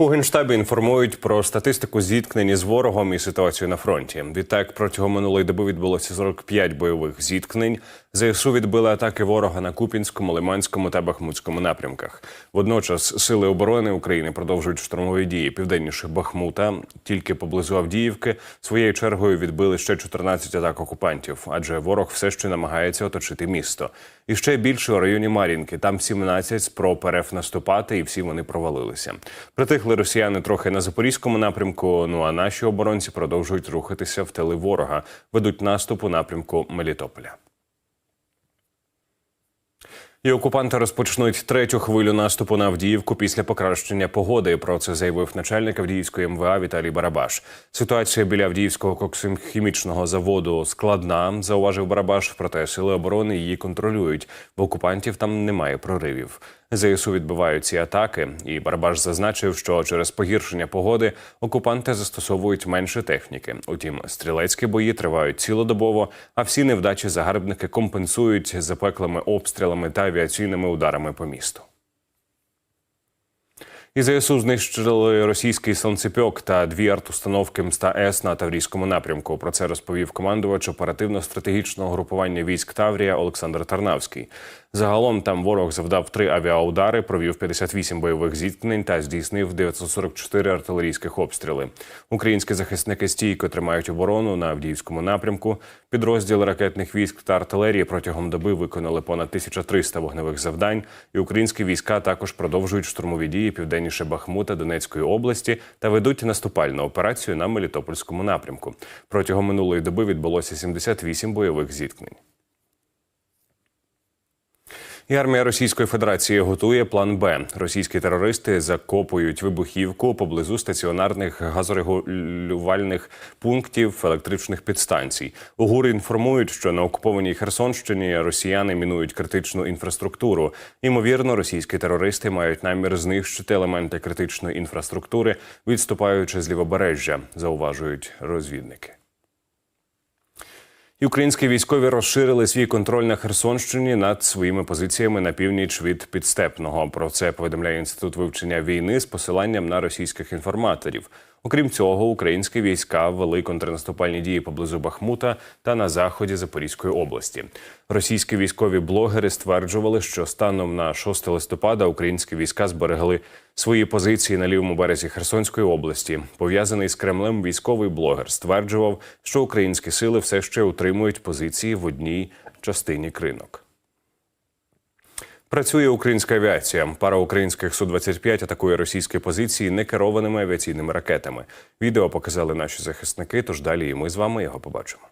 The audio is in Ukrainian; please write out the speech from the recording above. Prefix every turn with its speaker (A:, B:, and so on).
A: У генштабі інформують про статистику зіткнень з ворогом і ситуацію на фронті. Відтак протягом минулої доби відбулося 45 бойових зіткнень. ЗСУ відбили атаки ворога на Купінському, Лиманському та Бахмутському напрямках. Водночас сили оборони України продовжують штурмові дії південніше Бахмута. Тільки поблизу Авдіївки своєю чергою відбили ще 14 атак окупантів, адже ворог все ще намагається оточити місто. І ще більше у районі Мар'їнки. Там 17 спроб РФ наступати, і всі вони провалилися. Притихли росіяни трохи на запорізькому напрямку. Ну а наші оборонці продовжують рухатися в тили ворога, ведуть наступ у напрямку Мелітополя. І окупанти розпочнуть третю хвилю наступу на Авдіївку після покращення погоди. Про це заявив начальник Авдіївської МВА Віталій Барабаш. Ситуація біля Авдіївського коксохімічного заводу складна, зауважив Барабаш. Проте сили оборони її контролюють. В окупантів там немає проривів. ЗСУ відбивають ці атаки, і Барабаш зазначив, що через погіршення погоди окупанти застосовують менше техніки. Утім, стрілецькі бої тривають цілодобово, а всі невдачі загарбники компенсують запеклими обстрілами та авіаційними ударами по місту. І ЗСУ знищили російський сонцепьок та дві артустановки МСТА-С на Таврійському напрямку. Про це розповів командувач оперативно-стратегічного групування військ Таврія Олександр Тарнавський. Загалом там ворог завдав три авіаудари, провів 58 бойових зіткнень та здійснив 944 артилерійських обстріли. Українські захисники стійко тримають оборону на Авдіївському напрямку. Підрозділи ракетних військ та артилерії протягом доби виконали понад 1300 вогневих завдань. І українські війська також продовжують штурмові дії південніше Бахмута Донецької області та ведуть наступальну операцію на Мелітопольському напрямку. Протягом минулої доби відбулося 78 бойових зіткнень. І армія Російської Федерації готує план Б. Російські терористи закопують вибухівку поблизу стаціонарних газорегулювальних пунктів електричних підстанцій. У ГУР інформують, що на окупованій Херсонщині росіяни мінують критичну інфраструктуру. Ймовірно, російські терористи мають намір знищити елементи критичної інфраструктури, відступаючи з лівобережжя, зауважують розвідники. І українські військові розширили свій контроль на Херсонщині над своїми позиціями на північ від підстепного. Про це повідомляє інститут вивчення війни з посиланням на російських інформаторів. Окрім цього, українські війська ввели контрнаступальні дії поблизу Бахмута та на заході Запорізької області. Російські військові блогери стверджували, що станом на 6 листопада українські війська зберегли свої позиції на лівому березі Херсонської області. Пов'язаний з Кремлем військовий блогер стверджував, що українські сили все ще утримують позиції в одній частині кринок. Працює українська авіація. Пара українських су 25 атакує російські позиції некерованими авіаційними ракетами. Відео показали наші захисники. Тож далі і ми з вами його побачимо.